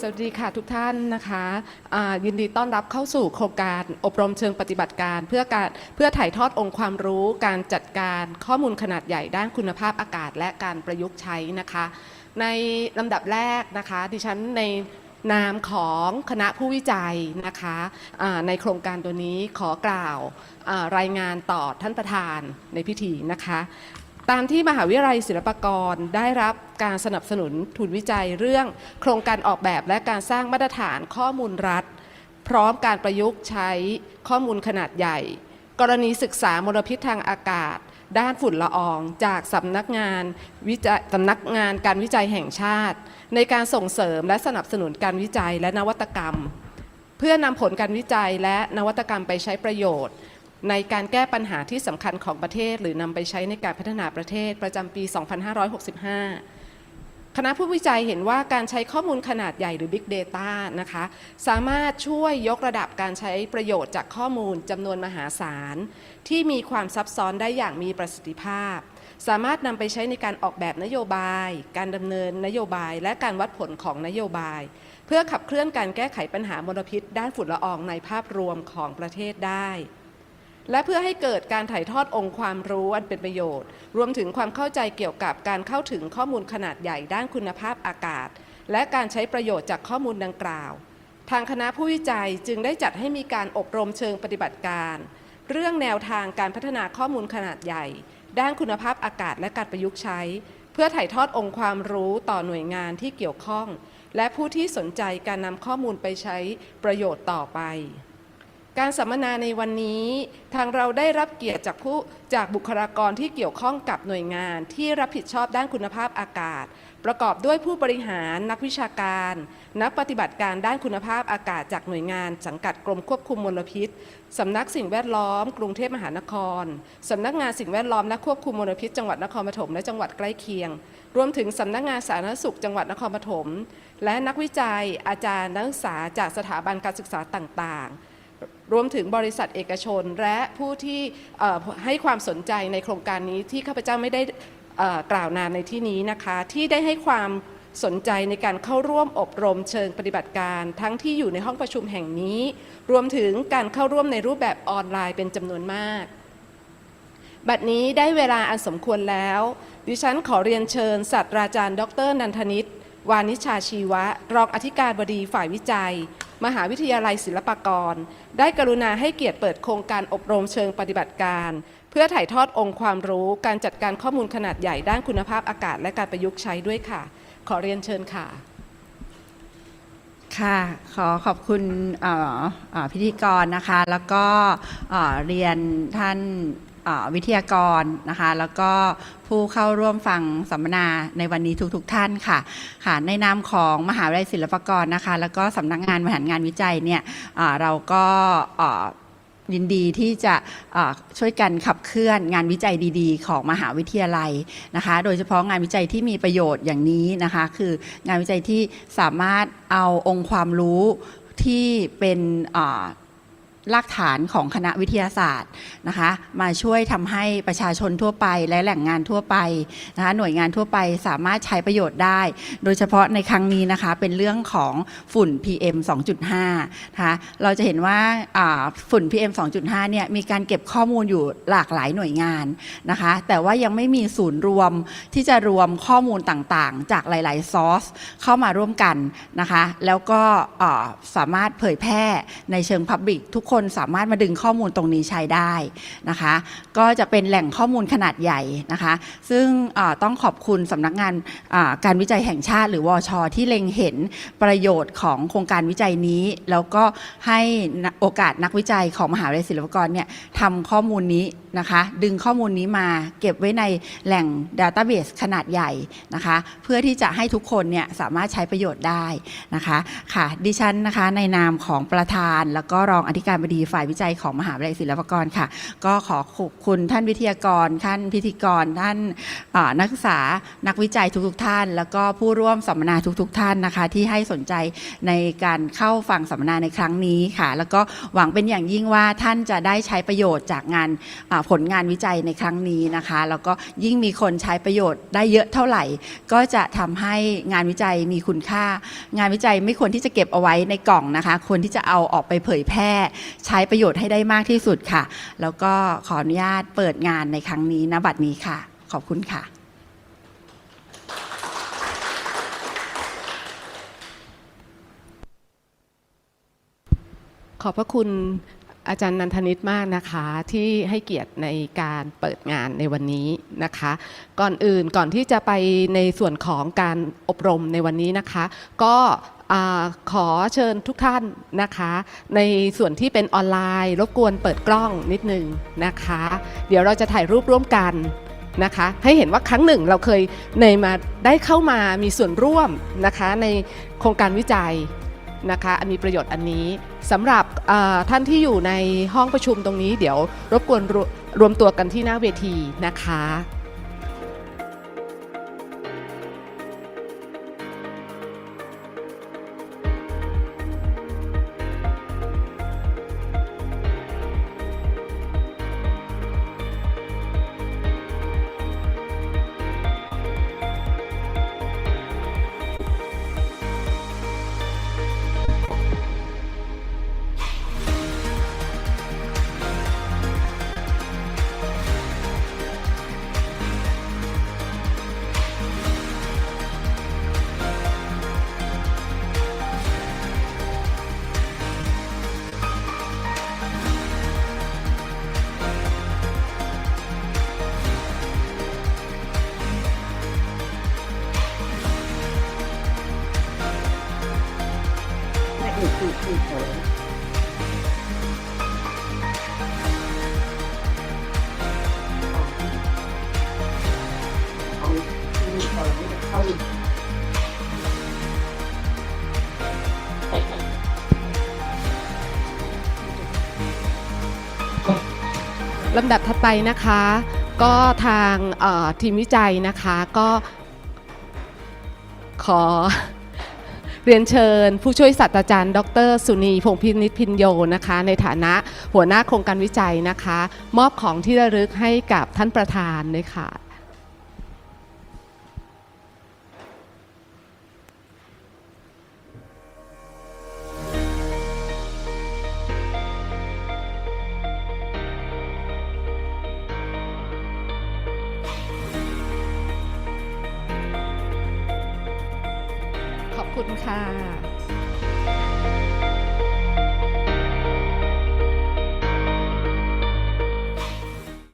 สวัสดีค่ะทุกท่านนะคะยินดีต้อนรับเข้าสู่โครงการอบรมเชิงปฏิบัติการ เพื่อการเพื่อถ่ายทอดองค์ความรู้การจัดการข้อมูลขนาดใหญ่ด้านคุณภาพอากาศ และการประยุกต์ใช้นะคะ ในลำดับแรกนะคะดิฉันในนามของคณะผู้วิจัยนะคะในโครงการตัวนี้ขอกล่าวรายงานต่อท่านประธานในพิธีนะคะ ตามที่มหาวิทยาลัยศิลปากรได้รับการสนับสนุนทุนวิจัยเรื่อง โครงการออกแบบและการสร้างมาตรฐานข้อมูลรัฐ พร้อมการประยุกต์ใช้ข้อมูลขนาดใหญ่ กรณีศึกษามลพิษทางอากาศ ด้านฝุ่นละออง จากสำนักงานวิจัยสำนักงานการวิจัยแห่งชาติ ในการส่งเสริมและสนับสนุนการวิจัยและนวัตกรรม เพื่อนำผลการวิจัยและนวัตกรรมไปใช้ประโยชน์ ในการแก้ปัญหาที่สำคัญของประเทศ หรือนำไปใช้ในการพัฒนาประเทศประจำปี 2565 คณะผู้วิจัยเห็นว่าการใช้ข้อมูลขนาดใหญ่หรือ Big Data นะคะ สามารถช่วยยกระดับการใช้ประโยชน์จากข้อมูลจำนวนมหาศาล ที่มีความซับซ้อนได้อย่างมีประสิทธิภาพ สามารถนำไปใช้ในการออกแบบนโยบาย การดำเนินนโยบาย และการวัดผลของนโยบาย เพื่อขับเคลื่อนการแก้ไขปัญหามลพิษ ด้านฝุ่นละอองในภาพรวมของประเทศได้ และเพื่อให้เกิดการถ่ายทอดองค์ความรู้อันเป็นประโยชน์ รวมถึงความเข้าใจเกี่ยวกับการเข้าถึงข้อมูลขนาดใหญ่ด้านคุณภาพอากาศ และการใช้ประโยชน์จากข้อมูลดังกล่าว ทางคณะผู้วิจัยจึงได้จัดให้มีการอบรมเชิงปฏิบัติการ เรื่องแนวทางการพัฒนาข้อมูลขนาดใหญ่ ด้านคุณภาพอากาศและการประยุกต์ใช้ เพื่อถ่ายทอดองค์ความรู้ต่อหน่วยงานที่เกี่ยวข้อง และผู้ที่สนใจการนำข้อมูลไปใช้ประโยชน์ต่อไป การสัมมนาในวันนี้ทางเราได้รับเกียรติจากผู้จากบุคลากรที่เกี่ยวข้องกับหน่วยงาน ที่รับผิดชอบด้านคุณภาพอากาศ ประกอบด้วยผู้บริหารนักวิชาการ นักปฏิบัติการด้านคุณภาพอากาศจากหน่วยงาน สังกัดกรมควบคุมมลพิษสำนักสิ่งแวดล้อม กรุงเทพมหานครสำนักงานสิ่งแวดล้อมและควบคุมมลพิษจังหวัดนครปฐมและจังหวัดใกล้เคียง รวมถึงสำนักงานสาธารณสุขจังหวัดนครปฐมและนักวิจัยอาจารย์นักศึกษาจากสถาบันการศึกษาต่างๆ รวมถึงบริษัทเอกชน และผู้ที่ให้ความสนใจในโครงการนี้ที่ข้าพเจ้าไม่ได้กล่าวนามในที่นี้นะคะ ที่ได้ให้ความสนใจในการเข้าร่วมอบรมเชิงปฏิบัติการ ทั้งที่อยู่ในห้องประชุมแห่งนี้ รวมถึงการเข้าร่วมในรูปแบบออนไลน์เป็นจำนวนมาก บัดนี้ได้เวลาอันสมควรแล้ว ดิฉันขอเรียนเชิญศาสตราจารย์ ดร นันทนิตวานิชาชีวะ รองอธิการบดีฝ่ายวิจัย มหาวิทยาลัยศิลปากร ได้กรุณาให้เกียรติเปิดโครงการอบรมเชิงปฏิบัติการ เพื่อถ่ายทอดองค์ความรู้การจัดการข้อมูลขนาดใหญ่ด้านคุณภาพอากาศและการประยุกต์ใช้ด้วยค่ะ ขอเรียนเชิญค่ะค่ะขอขอบคุณพิธีกรนะคะ แล้วก็เรียนท่าน วิทยากรนะคะ แล้วก็ผู้เข้าร่วมฟังสัมมนาในวันนี้ทุกๆทท่านค่ะค่ะ ในนามของมหาวิทยาลัยศิลปากรนะคะ แล้วก็สำนักงานบริหารงานวิจัยเนี่ยเราก็ยินดีที่จะช่วยกันขับเคลื่อนงานวิจัยดีๆ ของมหาวิทยาลัยนะคะ โดยเฉพาะงานวิจัยที่มีประโยชน์อย่างนี้นะคะ คืองานวิจัยที่สามารถเอาองค์ความรู้ที่เป็น รากฐานของคณะวิทยาศาสตร์นะคะมาช่วยทำให้ประชาชนทั่วไปและแหล่งงานทั่วไปนะคะหน่วยงานทั่วไปสามารถใช้ประโยชน์ได้ โดยเฉพาะในครั้งนี้นะคะเป็นเรื่องของฝุ่น PM 2.5นะคะเราจะเห็นว่าอ่าฝุ่น PM 2.5เนี่ยมีการเก็บข้อมูลอยู่หลากหลายหน่วยงานนะคะแต่ว่ายังไม่มีศูนย์รวมที่จะรวมข้อมูลต่างๆ จากหลายๆซอสเข้ามาร่วมกันนะคะแล้วก็สามารถเผยแพร่ในเชิงพับบิกทุกคนสามารถมาดึงข้อมูลตรงนี้ใช้ได้นะคะ ก็จะเป็นแหล่งข้อมูลขนาดใหญ่นะคะ ซึ่งต้องขอบคุณสำนักงานการวิจัยแห่งชาติหรือวอชที่เล็งเห็นประโยชน์ของโครงการวิจัยนี้ แล้วก็ให้โอกาสนักวิจัยของมหาวิทยาลัยศิลปากรเนี่ยทำข้อมูลนี้ นะคะ ดึงข้อมูลนี้มาเก็บไว้ในแหล่ง Database ขนาดใหญ่นะคะ เพื่อที่จะให้ทุกคนเนี่ยสามารถใช้ประโยชน์ได้นะคะค่ะดิฉันนะคะในนามของประธาน แล้วก็รองอธิการบดีฝ่ายวิจัยของมหาวิทยาลัยศิลปากรค่ะ ก็ขอขอบคุณท่านวิทยากร ท่านพิธีกร ท่านนักศึกษานักวิจัยทุกๆ ท่าน แล้วก็ผู้ร่วมสัมมนาทุก ๆ ท่านนะคะ ที่ให้สนใจในการเข้าฟังสัมมนาในครั้งนี้ค่ะ แล้วก็หวังเป็นอย่างยิ่งว่าท่านจะได้ใช้ประโยชน์จากงานผลงานวิจัยในครั้งนี้นะคะ แล้วก็ยิ่งมีคนใช้ประโยชน์ได้เยอะเท่าไหร่ ก็จะทำให้งานวิจัยมีคุณค่า งานวิจัยไม่ควรที่จะเก็บเอาไว้ในกล่องนะคะควรที่จะเอาออกไปเผยแพร่ ใช้ประโยชน์ให้ได้มากที่สุดค่ะ แล้วก็ขออนุญาตเปิดงานในครั้งนี้ณบัดนี้ค่ะ ขอบคุณค่ะขอบพระคุณ อาจารย์นันทนิตมากนะคะที่ให้เกียรติในการเปิดงานในวันนี้นะคะ ก่อนอื่นก่อนที่จะไปในส่วนของการอบรมในวันนี้นะคะ ก็อขอเชิญทุกท่านนะคะ ในส่วนที่เป็นออนไลน์ รบกวนเปิดกล้องนิดนึงนะคะ เดี๋ยวเราจะถ่ายรูปร่วมกันนะคะให้เห็นว่าครั้งหนึ่งเราเคยในมาได้เข้ามามีส่วนร่วมนะคะในโครงการวิจัย นะคะอันมีประโยชน์อันนี้สำหรับท่านที่อยู่ในห้องประชุมตรงนี้ เดี๋ยวรบกวนรวมตัวกันที่หน้าเวทีนะคะ ลำดับถัดไปนะคะ ก็ทางทีมวิจัยนะคะก็ขอ เรียนเชิญ ผู้ช่วยศาสตราจารย์ ดร สุนีพงษ์พินิจพินโยนะคะ ในฐานะหัวหน้าโครงการวิจัยนะคะ มอบของที่ระลึกให้กับท่านประธานเลยค่ะ คุณค่ะ